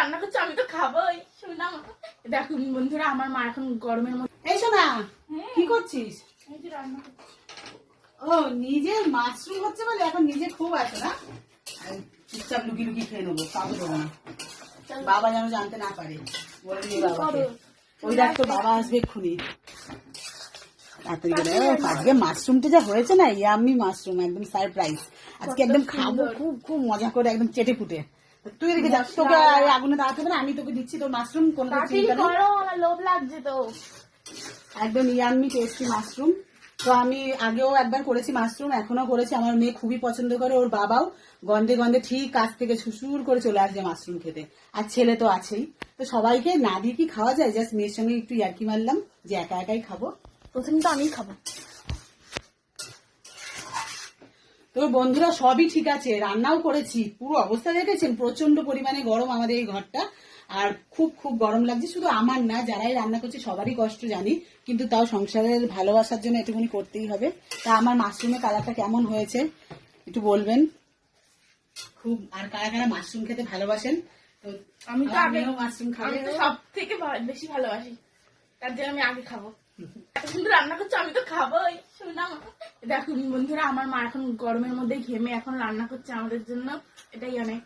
রান্না করছে আমি তো খাবোই শোনা দেখো বন্ধুরা আমার মা এখন গরমের মধ্যে এই শোনা হ্যাঁ। কি করছিস। ও নিজে মাশরুম হচ্ছে বলে এখন নিজে খুব আছে না? চুপচাপ লুকি লুকি খেয়ে নেব কাউকে দেবো না। বাবা যেন জানতে না পারে। বাবাকে। ওই দেখ তো বাবা আসবে এক্ষুনি। ও, আজকে মাশরুমটা যা হয়েছে না ইয়াম্মি মাশরুম একদম সারপ্রাইজ। আজকে একদম খাব খুব খুব মজা করে একদম চেটে ফুটে তুই রেখে যাস তোকে আগুনে দাঁড়াতে হবে না আমি তোকে দিচ্ছি তোর মাশরুম কোনো চিন্তা নেই। আমার লোভ লাগছে তো। একদম ইয়াম্মি টেস্টি মাশরুম তো আমি আগেও একবার করেছি মাশরুম এখনও করেছি। আমার মেয়ে খুবই পছন্দ করে ওর বাবাও গন্ধে গন্ধে ঠিক কাছ থেকে সুসুর করে চলে আসবে মাশরুম খেতে। আর ছেলে তো আছেই। তো সবাইকে না দিয়ে কি খাওয়া যায়? জাস্ট মেয়ের সঙ্গে একটু ইয়ার্কি মারলাম যে একা একাই খাব। প্রথমে তো আমিই খাব। তো বন্ধুরা সবই ঠিক আছে রান্নাও করেছি পুরো অবস্থা দেখেছেন? প্রচণ্ড পরিমাণে গরম আমাদের এই ঘরটা আর খুব খুব গরম লাগছে শুধু আমার না যারাই রান্না করছে সবারই কষ্ট জানি কিন্তু তাও সংসারের ভালোবাসার জন্য এটুকুনি করতেই হবে। তা আমার মাশরুমের কালারটা কেমন হয়েছে একটু বলবেন? খুব আর কারা কারা মাশরুম খেতে ভালোবাসেন? তো আমি তো আগে মাশরুম খাব। আমি সব থেকে বেশি ভালোবাসি তার জন্য আমি আগে খাব। এত সুন্দর রান্না করছ আমি তো খাবোই। শোনা দেখো বন্ধুরা, আমার মা এখন গরমের মধ্যে ঘেমে এখন রান্না করছে আমাদের জন্য। এটাই অনেক।